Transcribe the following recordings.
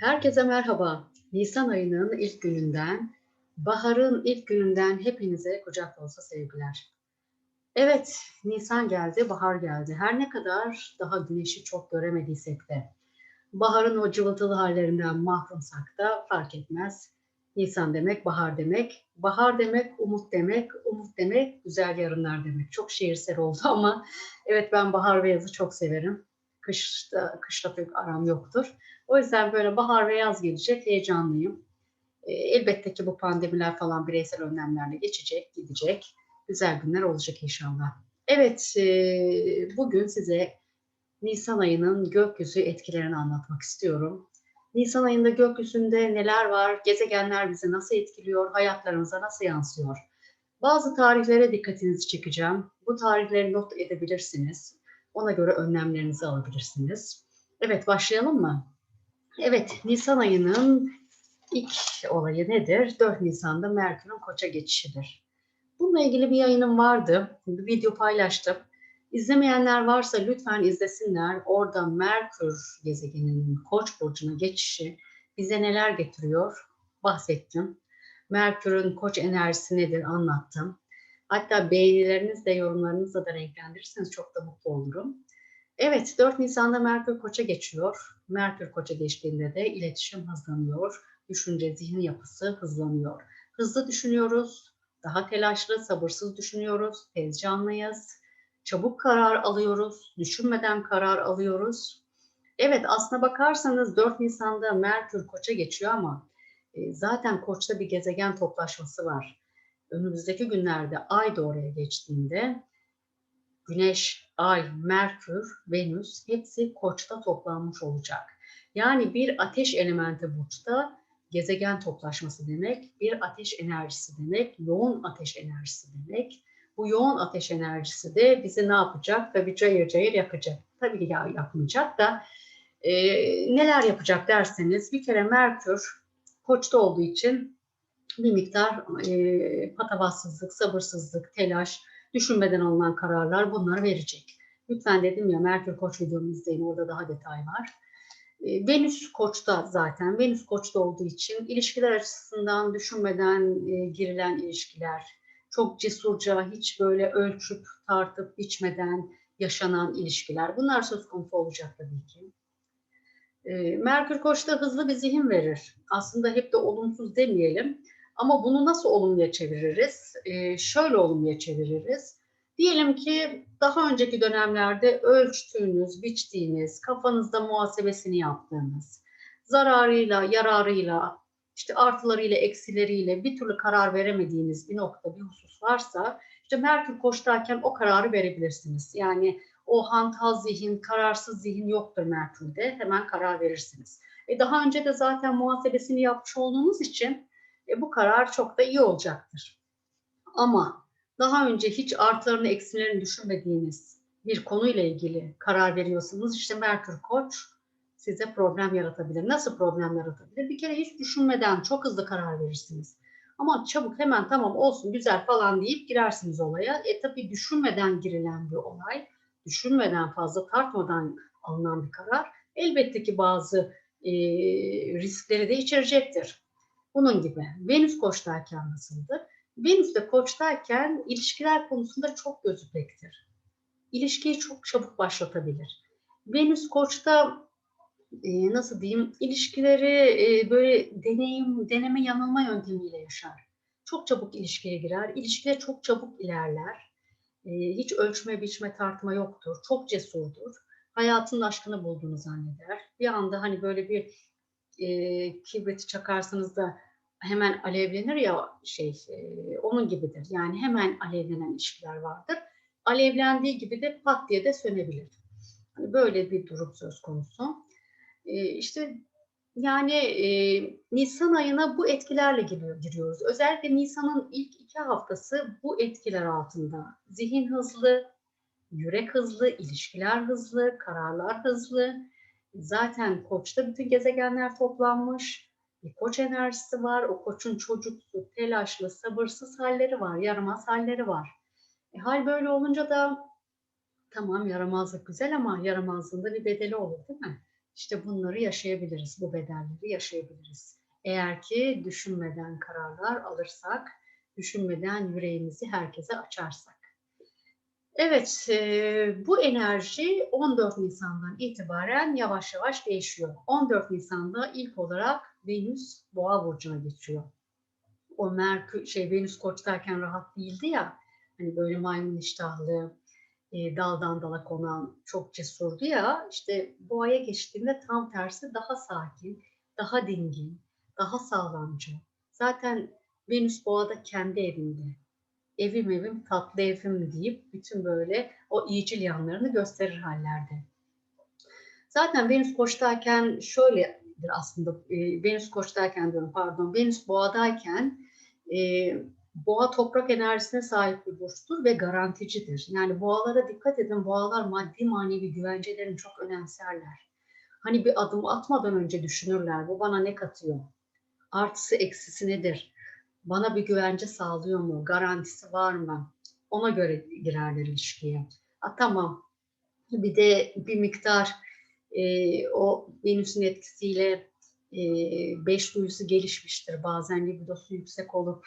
Herkese merhaba. Nisan ayının ilk gününden, baharın ilk gününden hepinize kucak dolusu sevgiler. Evet, Nisan geldi, bahar geldi. Her ne kadar daha güneşi çok göremediysek de, baharın o cıvıltılı hallerinden mahrumsak da fark etmez. Nisan demek bahar demek. Bahar demek umut demek. Umut demek güzel yarınlar demek. Çok şiirsel oldu ama evet ben bahar ve yazı çok severim. Kışta, kışla pek aram yoktur. O yüzden böyle bahar ve yaz gelecek heyecanlıyım. E, elbette ki bu pandemiler falan bireysel önlemlerle geçecek, gidecek. Güzel günler olacak inşallah. Evet, e, bugün size Nisan ayının gökyüzü etkilerini anlatmak istiyorum. Nisan ayında gökyüzünde neler var, gezegenler bizi nasıl etkiliyor, hayatlarımıza nasıl yansıyor? Bazı tarihlere dikkatinizi çekeceğim. Bu tarihleri not edebilirsiniz. Ona göre önlemlerinizi alabilirsiniz. Evet, başlayalım mı? Evet, Nisan ayının ilk olayı nedir? 4 Nisan'da Merkür'ün Koç'a geçişidir. Bununla ilgili bir yayınım vardı. Bir video paylaştım. İzlemeyenler varsa lütfen izlesinler. Orada Merkür gezegeninin Koç burcuna geçişi bize neler getiriyor bahsettim. Merkür'ün Koç enerjisi nedir anlattım. Hatta beğenilerinizle, yorumlarınızla da renklendirirseniz çok da mutlu olurum. Evet, 4 Nisan'da Merkür Koç'a geçiyor. Merkür Koç'a geçtiğinde de iletişim hızlanıyor. Düşünce, zihin yapısı hızlanıyor. Hızlı düşünüyoruz, daha telaşlı, sabırsız düşünüyoruz, tez canlıyız, çabuk karar alıyoruz, düşünmeden karar alıyoruz. Evet, aslına bakarsanız 4 Nisan'da Merkür Koç'a geçiyor ama e, zaten Koç'ta bir gezegen toplaşması var. Önümüzdeki günlerde Ay da oraya geçtiğinde Güneş, Ay, Merkür, Venüs hepsi Koç'ta toplanmış olacak. Yani bir ateş elementi burçta gezegen toplaşması demek, bir ateş enerjisi demek, yoğun ateş enerjisi demek. Bu yoğun ateş enerjisi de bizi ne yapacak? Tabii cayır cayır yakacak. Tabii ki yakmayacak da e, neler yapacak derseniz bir kere Merkür Koç'ta olduğu için bir miktar e, patavatsızlık, sabırsızlık, telaş, düşünmeden alınan kararlar bunları verecek. Lütfen dedim ya Merkür Koç videomu izleyin orada daha detay var. E, Venüs Koç'ta zaten. Venüs Koç'ta olduğu için ilişkiler açısından düşünmeden e, girilen ilişkiler, çok cesurca hiç böyle ölçüp tartıp biçmeden yaşanan ilişkiler. Bunlar söz konusu olacak tabii ki. E, Merkür Koç'ta hızlı bir zihin verir. Aslında hep de olumsuz demeyelim. Ama bunu nasıl olumluya çeviririz? Ee, şöyle olumluya çeviririz. Diyelim ki daha önceki dönemlerde ölçtüğünüz, biçtiğiniz, kafanızda muhasebesini yaptığınız, zararıyla, yararıyla, işte artılarıyla, eksileriyle bir türlü karar veremediğiniz bir nokta, bir husus varsa, işte Merkür Koç'tayken o kararı verebilirsiniz. Yani o hantal zihin, kararsız zihin yoktur Merkür'de. Hemen karar verirsiniz. E daha önce de zaten muhasebesini yapmış olduğunuz için e, bu karar çok da iyi olacaktır. Ama daha önce hiç artılarını eksilerini düşünmediğiniz bir konuyla ilgili karar veriyorsunuz. İşte Merkür Koç size problem yaratabilir. Nasıl problem yaratabilir? Bir kere hiç düşünmeden çok hızlı karar verirsiniz. Ama çabuk hemen tamam olsun güzel falan deyip girersiniz olaya. E tabii düşünmeden girilen bir olay, düşünmeden fazla tartmadan alınan bir karar elbette ki bazı e, riskleri de içerecektir. Bunun gibi. Venüs koçtayken nasıldır? Venüs de koçtayken ilişkiler konusunda çok gözü pektir. İlişkiyi çok çabuk başlatabilir. Venüs koçta e, nasıl diyeyim ilişkileri e, böyle deneyim, deneme yanılma yöntemiyle yaşar. Çok çabuk ilişkiye girer. İlişkiler çok çabuk ilerler. E, hiç ölçme, biçme, tartma yoktur. Çok cesurdur. Hayatının aşkını bulduğunu zanneder. Bir anda hani böyle bir e, kibriti çakarsanız da hemen alevlenir ya şey e, onun gibidir. Yani hemen alevlenen ilişkiler vardır. Alevlendiği gibi de pat diye de sönebilir. Hani böyle bir durum söz konusu. E, işte yani e, Nisan ayına bu etkilerle giriyor, giriyoruz. Özellikle Nisan'ın ilk iki haftası bu etkiler altında. Zihin hızlı, yürek hızlı, ilişkiler hızlı, kararlar hızlı. Zaten Koç'ta bütün gezegenler toplanmış bir koç enerjisi var. O koçun çocuksu, telaşlı, sabırsız halleri var, yaramaz halleri var. E, hal böyle olunca da tamam yaramazlık güzel ama yaramazlığında bir bedeli olur değil mi? işte bunları yaşayabiliriz, bu bedelleri yaşayabiliriz. Eğer ki düşünmeden kararlar alırsak, düşünmeden yüreğimizi herkese açarsak. Evet, e, bu enerji 14 Nisan'dan itibaren yavaş yavaş değişiyor. 14 Nisan'da ilk olarak Venüs Boğa burcuna geçiyor. O Merkür şey Venüs Koç'tayken rahat değildi ya. Hani böyle maymun iştahlı, e, daldan dala konan, çok cesurdu ya. İşte Boğa'ya geçtiğinde tam tersi daha sakin, daha dingin, daha sağlamcı. Zaten Venüs Boğa'da kendi evinde evim evim tatlı evim deyip bütün böyle o iyicil yanlarını gösterir hallerde. Zaten Venüs Koç'tayken şöyledir aslında, e, Venüs Koç'tayken diyorum pardon, Venüs Boğa'dayken e, Boğa toprak enerjisine sahip bir burçtur ve garanticidir. Yani boğalara dikkat edin, boğalar maddi manevi güvencelerini çok önemserler. Hani bir adım atmadan önce düşünürler, bu bana ne katıyor? Artısı eksisi nedir? Bana bir güvence sağlıyor mu? Garantisi var mı? Ona göre girerler ilişkiye. Ha, tamam. Bir de bir miktar e, o Venüs'ün etkisiyle e, beş duyusu gelişmiştir. Bazen libidosu yüksek olup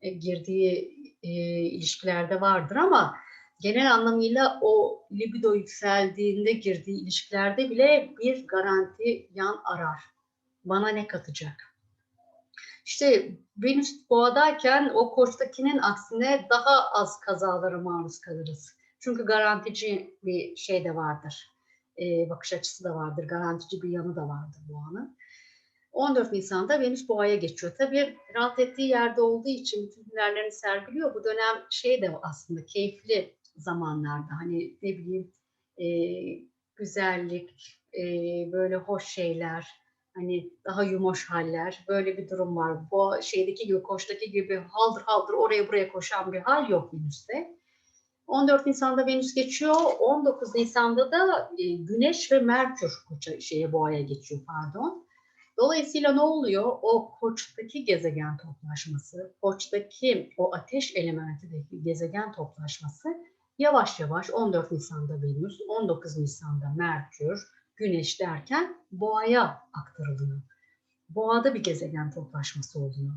e, girdiği e, ilişkilerde vardır ama genel anlamıyla o libido yükseldiğinde girdiği ilişkilerde bile bir garanti yan arar. Bana ne katacak? İşte Venüs boğadayken o koçtakinin aksine daha az kazalara maruz kalırız. Çünkü garantici bir şey de vardır. E, bakış açısı da vardır. Garantici bir yanı da vardır boğanın. 14 Nisan'da Venüs boğaya geçiyor. Tabii rahat ettiği yerde olduğu için bütün hünerlerini sergiliyor. Bu dönem şey de aslında keyifli zamanlarda. Hani ne bileyim e, güzellik, e, böyle hoş şeyler, Hani daha yumuş haller. Böyle bir durum var. Bu şeydeki gibi, koştaki gibi haldır haldır oraya buraya koşan bir hal yok Venüs'te. 14 Nisan'da Venüs geçiyor. 19 Nisan'da da e, Güneş ve Merkür koça, şeye boğaya geçiyor pardon. Dolayısıyla ne oluyor? O koçtaki gezegen toplaşması, koçtaki o ateş elementindeki gezegen toplaşması yavaş yavaş 14 Nisan'da Venüs, 19 Nisan'da Merkür, Güneş derken boğaya aktarılıyor. Boğada bir gezegen toplaşması oluyor.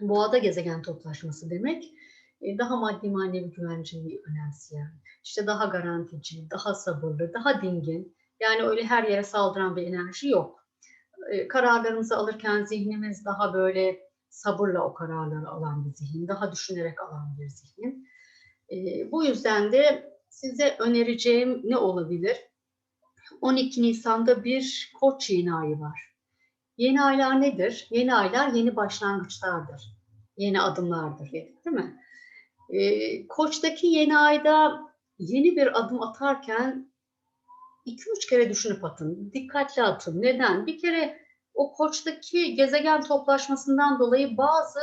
Boğada gezegen toplaşması demek e, daha maddi manevi güvenceyi önemseyen, işte daha garantici, daha sabırlı, daha dingin. Yani öyle her yere saldıran bir enerji yok. E, kararlarımızı alırken zihnimiz daha böyle sabırla o kararları alan bir zihin, daha düşünerek alan bir zihin. E, bu yüzden de size önereceğim ne olabilir? 12 Nisan'da bir koç yeni ayı var. Yeni aylar nedir? Yeni aylar yeni başlangıçlardır. Yeni adımlardır değil mi? Ee, Koç'taki yeni ayda yeni bir adım atarken iki üç kere düşünüp atın. Dikkatli atın. Neden? Bir kere o Koç'taki gezegen toplaşmasından dolayı bazı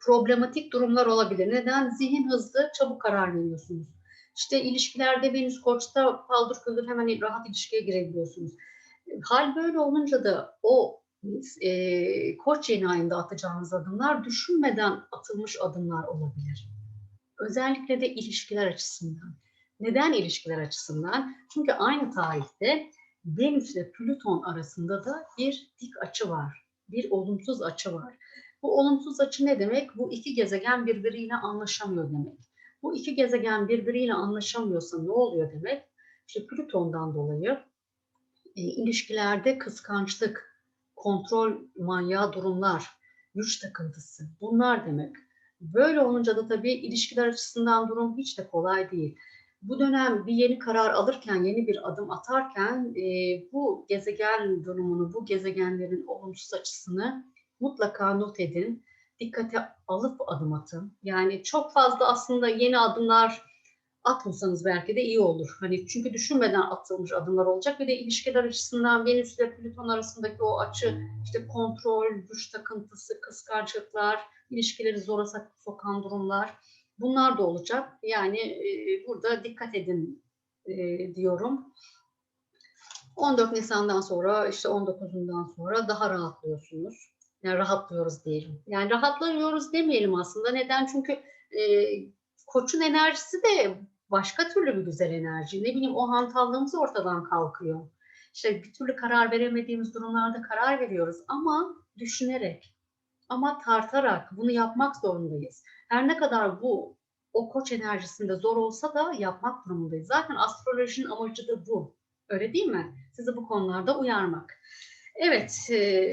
problematik durumlar olabilir. Neden? Zihin hızlı, çabuk karar veriyorsunuz. İşte ilişkilerde Venüs Koç'ta paldır küldür hemen rahat ilişkiye girebiliyorsunuz. Hal böyle olunca da o e, Koç yeni ayında atacağınız adımlar düşünmeden atılmış adımlar olabilir. Özellikle de ilişkiler açısından. Neden ilişkiler açısından? Çünkü aynı tarihte Venüs ile Plüton arasında da bir dik açı var. Bir olumsuz açı var. Bu olumsuz açı ne demek? Bu iki gezegen birbiriyle anlaşamıyor demek. Bu iki gezegen birbiriyle anlaşamıyorsa ne oluyor demek? İşte Plüton'dan dolayı e, ilişkilerde kıskançlık, kontrol manyağı durumlar, güç takıntısı bunlar demek. Böyle olunca da tabii ilişkiler açısından durum hiç de kolay değil. Bu dönem bir yeni karar alırken, yeni bir adım atarken e, bu gezegen durumunu, bu gezegenlerin olumsuz açısını mutlaka not edin dikkate alıp adım atın. Yani çok fazla aslında yeni adımlar atmasanız belki de iyi olur. Hani çünkü düşünmeden atılmış adımlar olacak. Bir de ilişkiler açısından Venüs ile Plüton arasındaki o açı, işte kontrol, güç takıntısı, kıskançlıklar, ilişkileri zora sokan durumlar bunlar da olacak. Yani e, burada dikkat edin e, diyorum. 14 Nisan'dan sonra işte 19'undan sonra daha rahatlıyorsunuz. Yani rahatlıyoruz diyelim. Yani rahatlıyoruz demeyelim aslında. Neden? Çünkü e, koçun enerjisi de başka türlü bir güzel enerji. Ne bileyim o hantallığımız ortadan kalkıyor. İşte bir türlü karar veremediğimiz durumlarda karar veriyoruz ama düşünerek, ama tartarak bunu yapmak zorundayız. Her ne kadar bu o koç enerjisinde zor olsa da yapmak durumundayız. Zaten astrolojinin amacı da bu. Öyle değil mi? Sizi bu konularda uyarmak. Evet, e,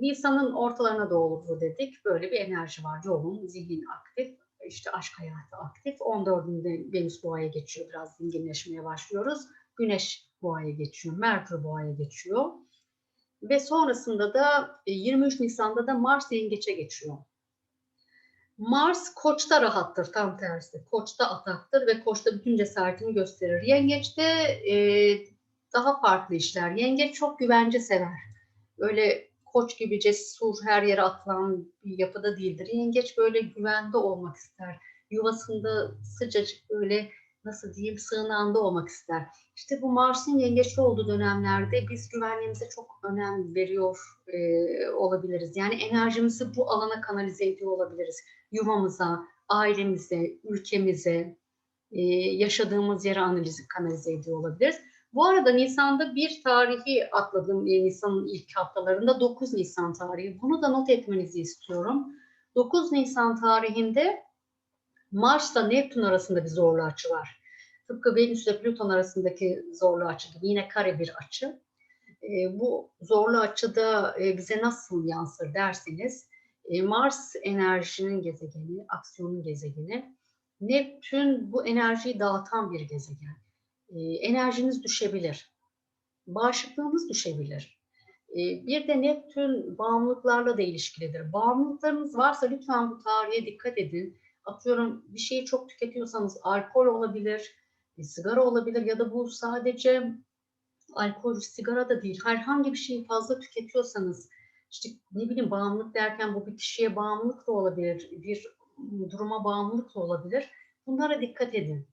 Nisan'ın ortalarına doğru dedik. Böyle bir enerji var. Yoğun, zihin aktif, işte aşk hayatı aktif. 14'ünde Venüs boğaya geçiyor. Biraz dinginleşmeye başlıyoruz. Güneş boğaya geçiyor. Merkür boğaya geçiyor. Ve sonrasında da 23 Nisan'da da Mars yengeçe geçiyor. Mars koçta rahattır tam tersi. Koçta ataktır ve koçta bütün cesaretini gösterir. Yengeçte e, daha farklı işler. Yengeç çok güvence sever. Öyle koç gibi cesur her yere atılan bir yapıda değildir. Yengeç böyle güvende olmak ister. Yuvasında sıcacık böyle nasıl diyeyim sığınağında olmak ister. İşte bu Mars'ın yengeçli olduğu dönemlerde biz güvenliğimize çok önem veriyor e, olabiliriz. Yani enerjimizi bu alana kanalize ediyor olabiliriz. Yuvamıza, ailemize, ülkemize, e, yaşadığımız yere analizi kanalize ediyor olabiliriz. Bu arada Nisan'da bir tarihi atladım e, Nisan'ın ilk haftalarında 9 Nisan tarihi. Bunu da not etmenizi istiyorum. 9 Nisan tarihinde Mars'la Neptün arasında bir zorlu açı var. Tıpkı Venüs ile Plüton arasındaki zorlu açı gibi yine kare bir açı. E, bu zorlu açıda e, bize nasıl yansır derseniz e, Mars enerjinin gezegeni, aksiyonun gezegeni. Neptün bu enerjiyi dağıtan bir gezegen. E, enerjiniz düşebilir. Bağışıklığınız düşebilir. E, bir de Neptün bağımlılıklarla da ilişkilidir. Bağımlılıklarınız varsa lütfen bu tarihe dikkat edin. Atıyorum bir şeyi çok tüketiyorsanız alkol olabilir, sigara olabilir ya da bu sadece alkol, sigara da değil. Herhangi bir şeyi fazla tüketiyorsanız işte ne bileyim bağımlılık derken bu bir kişiye bağımlılık da olabilir, bir duruma bağımlılık da olabilir. Bunlara dikkat edin.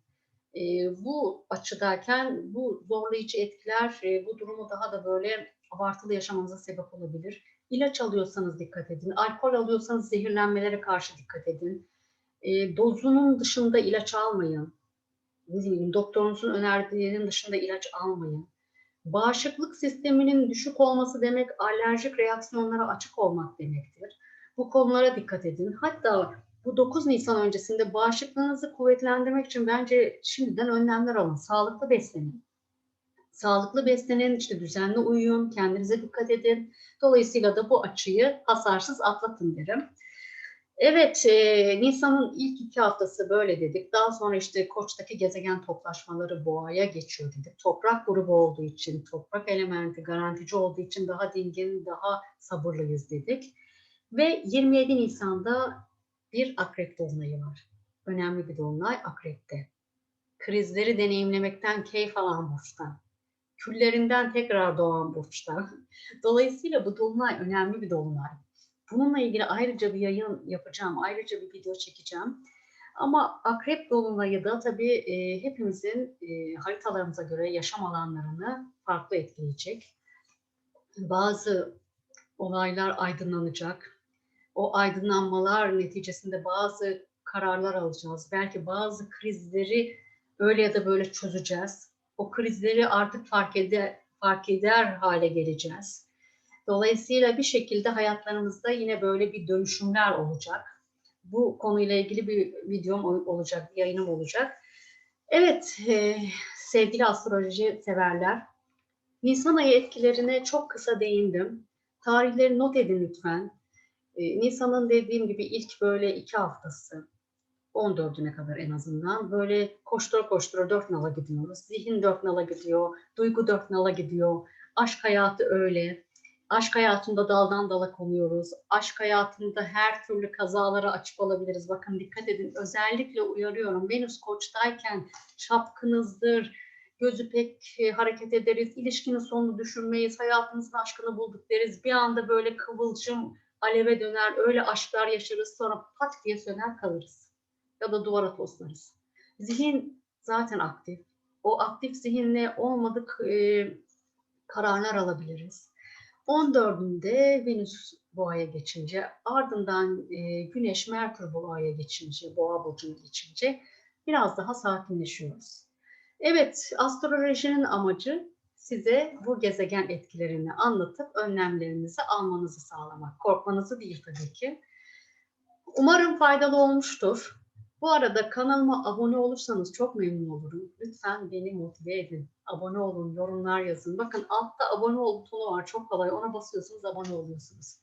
E, bu açıdayken bu zorlayıcı etkiler e, bu durumu daha da böyle abartılı yaşamanıza sebep olabilir. İlaç alıyorsanız dikkat edin. Alkol alıyorsanız zehirlenmelere karşı dikkat edin. E, dozunun dışında ilaç almayın. Ne diyeyim, doktorunuzun önerdiğinin dışında ilaç almayın. Bağışıklık sisteminin düşük olması demek alerjik reaksiyonlara açık olmak demektir. Bu konulara dikkat edin. Hatta bu 9 Nisan öncesinde bağışıklığınızı kuvvetlendirmek için bence şimdiden önlemler alın. Sağlıklı beslenin. Sağlıklı beslenin, işte düzenli uyuyun, kendinize dikkat edin. Dolayısıyla da bu açıyı hasarsız atlatın derim. Evet, e, Nisan'ın ilk iki haftası böyle dedik. Daha sonra işte Koç'taki gezegen toplaşmaları Boğa'ya geçiyor dedik. Toprak grubu olduğu için, toprak elementi garantici olduğu için daha dingin, daha sabırlıyız dedik. Ve 27 Nisan'da bir akrep dolunayı var. Önemli bir dolunay akrepte. Krizleri deneyimlemekten keyif alan burçta. Küllerinden tekrar doğan burçta. Dolayısıyla bu dolunay önemli bir dolunay. Bununla ilgili ayrıca bir yayın yapacağım, ayrıca bir video çekeceğim. Ama akrep dolunayı da tabii e, hepimizin e, haritalarımıza göre yaşam alanlarını farklı etkileyecek. Bazı olaylar aydınlanacak. O aydınlanmalar neticesinde bazı kararlar alacağız. Belki bazı krizleri öyle ya da böyle çözeceğiz. O krizleri artık fark eder, fark eder hale geleceğiz. Dolayısıyla bir şekilde hayatlarımızda yine böyle bir dönüşümler olacak. Bu konuyla ilgili bir videom olacak, yayınım olacak. Evet, e, sevgili astroloji severler, Nisan ayı etkilerine çok kısa değindim. Tarihleri not edin lütfen. E, Nisan'ın dediğim gibi ilk böyle iki haftası, 14'üne kadar en azından böyle koştura koştura dört nala gidiyoruz. Zihin dört nala gidiyor, duygu dört nala gidiyor. Aşk hayatı öyle. Aşk hayatında daldan dala konuyoruz. Aşk hayatında her türlü kazalara açık olabiliriz. Bakın dikkat edin. Özellikle uyarıyorum. Venüs koçtayken çapkınızdır, gözü pek e, hareket ederiz, ilişkinin sonunu düşünmeyiz, hayatımızın aşkını bulduk deriz. Bir anda böyle kıvılcım aleve döner, öyle aşklar yaşarız. Sonra pat diye söner kalırız. Ya da duvara toslarız. Zihin zaten aktif. O aktif zihinle olmadık e, kararlar alabiliriz 14'ünde Venüs boğaya geçince ardından e, Güneş Merkür boğaya geçince, boğa burcuna geçince biraz daha sakinleşiyoruz. Evet, astrolojinin amacı size bu gezegen etkilerini anlatıp önlemlerinizi almanızı sağlamak. Korkmanızı değil tabii ki. Umarım faydalı olmuştur. Bu arada kanalıma abone olursanız çok memnun olurum. Lütfen beni motive edin. Abone olun, yorumlar yazın. Bakın altta abone ol butonu var. Çok kolay. Ona basıyorsunuz, abone oluyorsunuz.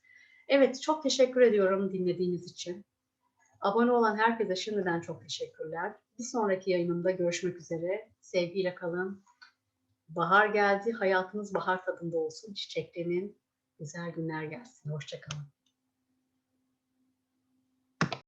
Evet, çok teşekkür ediyorum dinlediğiniz için. Abone olan herkese şimdiden çok teşekkürler. Bir sonraki yayınımda görüşmek üzere. Sevgiyle kalın. Bahar geldi. Hayatınız bahar tadında olsun. Çiçeklenin güzel günler gelsin. Hoşçakalın.